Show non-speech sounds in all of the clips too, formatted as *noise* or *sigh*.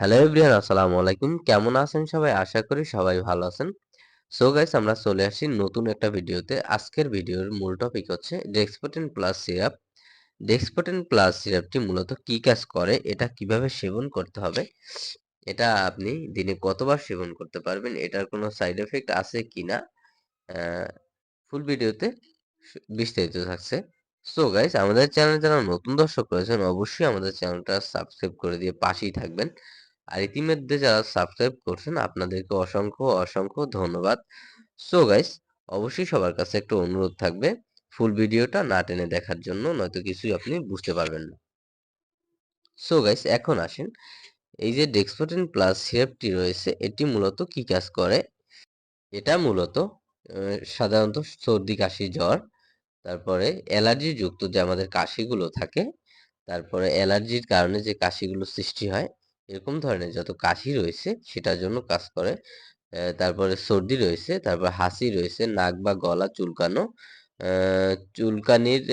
Hello everyone আসসালামু আলাইকুম। কেমন আছেন সবাই? আশা করি সবাই ভালো আছেন। সো গাইস আমরা চলে আসি নতুন একটা ভিডিওতে। আজকের ভিডিওর মূল টপিক হচ্ছে Dexpoten plus syrup Dexpoten plus সিরাপটি মূলত কি কাজ করে? এটা কীভাবে সেবন করতে হবে? এটা আপনি দিনে কতবার সেবন করতে পারবেন? এটার কোনো সাইড এফেক্ট আছে কিনা? ফুল ভিডিওতে বিস্তারিত থাকছে। সো গাইস আমাদের চ্যানেলে যারা নতুন দর্শক রয়েছেন, অবশ্যই আমাদের চ্যানেলটা সাবস্ক্রাইব করে দিয়ে পাশেই থাকবেন। আর ইতিমধ্যে যারা সাবস্ক্রাইব করছেন, আপনাদেরকে অসংখ্য অসংখ্য ধন্যবাদ। সো গাইস অবশ্যই সবার কাছে একটু অনুরোধ থাকবে ফুল ভিডিওটা না টেনে দেখার জন্য, নয়তো কিছুই আপনি বুঝতে পারবেন না। সো গাইস এখন আসেন। এই যে ডেক্সপোটেন প্লাস সিরাপটি রয়েছে, এটি মূলত কি কাজ করে? এটা মূলত সাধারণত সর্দি, কাশি, জ্বর, তারপরে অ্যালার্জি যুক্ত যে আমাদের কাশিগুলো থাকে, তারপরে অ্যালার্জির কারণে যে কাশিগুলো সৃষ্টি হয় এরকম ধরনের যত কাশি রয়েছে, সেটার জন্য কাজ করে। তারপরে সর্দি রয়েছে, তারপর হাসি রয়েছে, নাক বা গলা চুলকানো। চুলকানির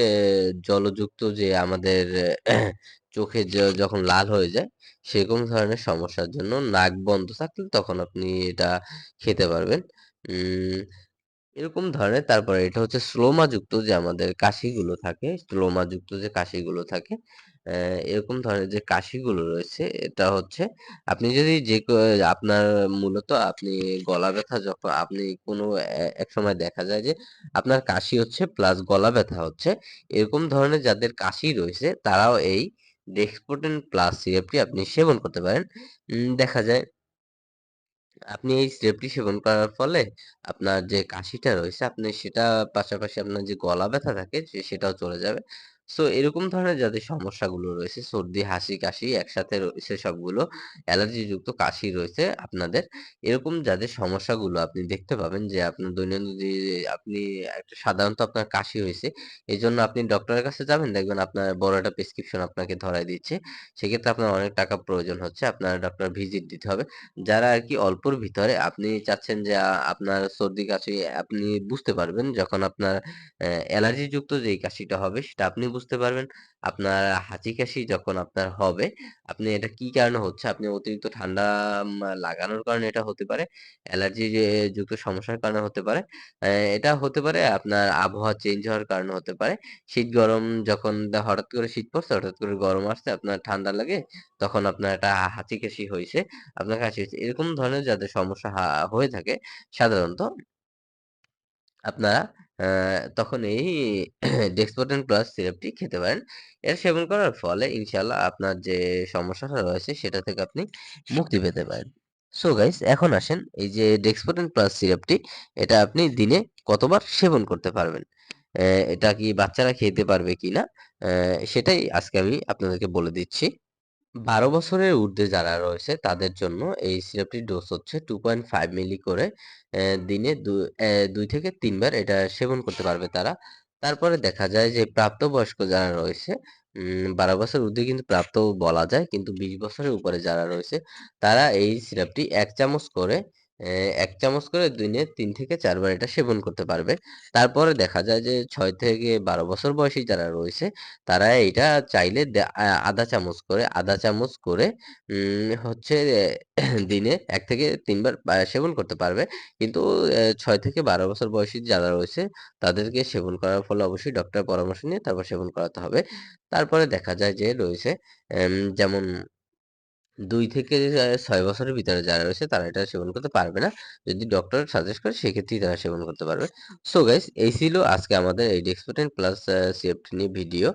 জলযুক্ত যে আমাদের, *clears throat* চোখে যখন লাল হয়ে যায়, সেরকম ধরনের সমস্যার জন্য নাক বন্ধ থাকলে তখন আপনি এটা খেতে পারবেন। এরকম ধরনের। তারপরে এটা হচ্ছে স্লোমা যুক্ত যে আমাদের কাশিগুলো থাকে স্লোমা যুক্ত যে কাশিগুলো থাকে এরকম ধরনের যে কাশিগুলো রয়েছে, এটা হচ্ছে আপনি যদি যে আপনার মূলত আপনি গলা ব্যথা যখন আপনি কোনো এক সময় দেখা যায় যে আপনার কাশি হচ্ছে প্লাস গলা ব্যথা হচ্ছে, এরকম ধরনের যাদের কাশি রয়েছে, তারাও এই ডেক্সপোটেন প্লাস সিরাপটি আপনি সেবন করতে পারেন। দেখা যায় আপনি এই সিরাপটি সেবন করার ফলে আপনার যে কাশিটা রয়েছে, আপনি সেটা পাশাপাশি আপনার যে গলা ব্যথা থাকে সেটাও চলে যাবে। সো এরকম ধরনের যাদের সমস্যাগুলো রয়েছে সর্দি, হাসি, কাশি একসাথে রয়েছে সবগুলো অ্যালার্জিযুক্ত কাশি রয়েছে আপনাদের। এরকম যাদের সমস্যাগুলো আপনি দেখতে পাবেন যে আপনার দৈনন্দিন যে আপনি একটা সাধারণত আপনার কাশি হয়েছে। এজন্য আপনি ডক্টরের কাছে যাবেন দেখবেন আপনার বড় একটা প্রেসক্রিপশন আপনাকে ধরায় দিচ্ছে। সেক্ষেত্রে আপনার অনেক টাকা প্রয়োজন হচ্ছে। আপনার ডক্টর ভিজিট দিতে হবে। যারা আর কি অল্পর ভিতরে আপনি চাচ্ছেন যে আপনার সর্দি কাশি আপনি বুঝতে পারবেন যখন আপনার অ্যালার্জিযুক্ত যেই কাশিটা হবে সেটা আপনি বুঝতে পারবেন। আপনার হাঁচি কাশি যখন আপনার হবে, আপনি এটা কি কারণে হচ্ছে? আপনি অতিরিক্ত ঠান্ডা লাগানোর কারণে এটা হতে পারে। অ্যালার্জি যুক্ত সমস্যার কারণে হতে পারে। এটা হতে পারে আপনার আবহাওয়া চেঞ্জ হওয়ার কারণে হতে পারে। শীত গরম যখন হঠাৎ করে শীত পড়ছে, হঠাৎ করে গরম আসছে, আপনার ঠান্ডা লাগে, তখন আপনার একটা হাঁচি কাশি হয়েছে আপনার কাশি হয়েছে। এরকম ধরনের যাদের সমস্যা হয়ে থাকে সাধারণত আপনারা তখন এই ডেক্সপোটেন প্লাস সিরাপটি খেতে পারেন। এর সেবন করার ফলে ইনশাআল্লাহ আপনার যে সমস্যাটা রয়েছে, সেটা থেকে আপনি মুক্তি পেতে পারেন। সো গাইস এখন আসেন এই যে ডেক্সপোটেন প্লাস সিরাপটি এটা আপনি দিনে কতবার সেবন করতে পারবেন? এটা কি বাচ্চারা খেতে পারবে কিনা? সেটাই আজকে আমি আপনাদেরকে বলে দিচ্ছি। বারো বছরের ঊর্ধ্বে যারা রয়েছে, তাদের জন্য এই সিরাপটির ডোজ হচ্ছে 2.5 মিলি করে দিনে দুই থেকে তিনবার এটা সেবন করতে পারবে তারা। তারপরে দেখা যায় যে প্রাপ্তবয়স্ক যারা রয়েছে বারো ১২ বছর ঊর্ধ্বে কিন্তু প্রাপ্ত বলা যায়। কিন্তু ২০ বছরের উপরে যারা রয়েছে, তারা এই সিরাপটি এক চামচ করে এক চামচ করে দিনে তিন থেকে ৪ বার এটা সেবন করতে পারবে। তারপরে দেখা যায় যে ছয় থেকে ১২ বছর বয়সী যারা রয়েছে, তারা এটা চাইলে আধা চামচ করে, আধা চামচ করে হচ্ছে দিনে এক থেকে তিনবার সেবন করতে পারবে। কিন্তু ছয় থেকে ১২ বছর বয়সী যারা রয়েছে, তাদেরকে সেবন করার ফলে অবশ্যই ডক্টরের পরামর্শ নিয়ে তারপর সেবন করাতে হবে। তারপরে দেখা যায় যে রয়েছে যেমন ২ থেকে ছয় বছরের ভিতরে যারা রয়েছে তারা এটা সেবন করতে পারবে না। যদি ডক্টর সাজেস্ট করে সেক্ষেত্রেই তারা সেবন করতে পারবে। সো গাইস এই ছিল আজকে আমাদের এই ডেক্সপোটেন প্লাস সিএফটি নিয়ে ভিডিও।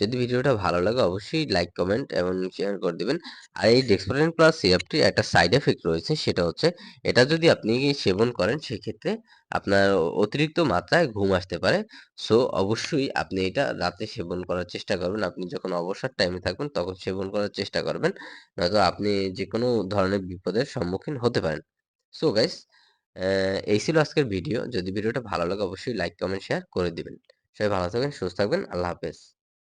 যদি ভিডিওটা ভালো লাগে অবশ্যই লাইক, কমেন্ট এবং শেয়ার করে দিবেন। আর এই ডেক্সপোটেন প্লাস সিএফটির একটা সাইড এফেক্ট রয়েছে সেটা হচ্ছে এটা যদি আপনি সেবন করেন সেক্ষেত্রে আপনার অতিরিক্ত মাত্রায় ঘুম আসতে পারে। সো অবশ্যই আপনি এটা রাতে সেবন করার চেষ্টা করবেন। আপনি যখন অবসর টাইমে থাকবেন তখন সেবন করার চেষ্টা করবেন। নয়তো আপনি যে কোনো ধরনের বিপদের সম্মুখীন হতে পারেন। সো গাইস এই ছিল আজকের ভিডিও। যদি ভিডিওটা ভালো লাগে অবশ্যই লাইক, কমেন্ট, শেয়ার করে দিবেন। সবাই ভালো থাকবেন, সুস্থ থাকবেন। আল্লাহ হাফেজ।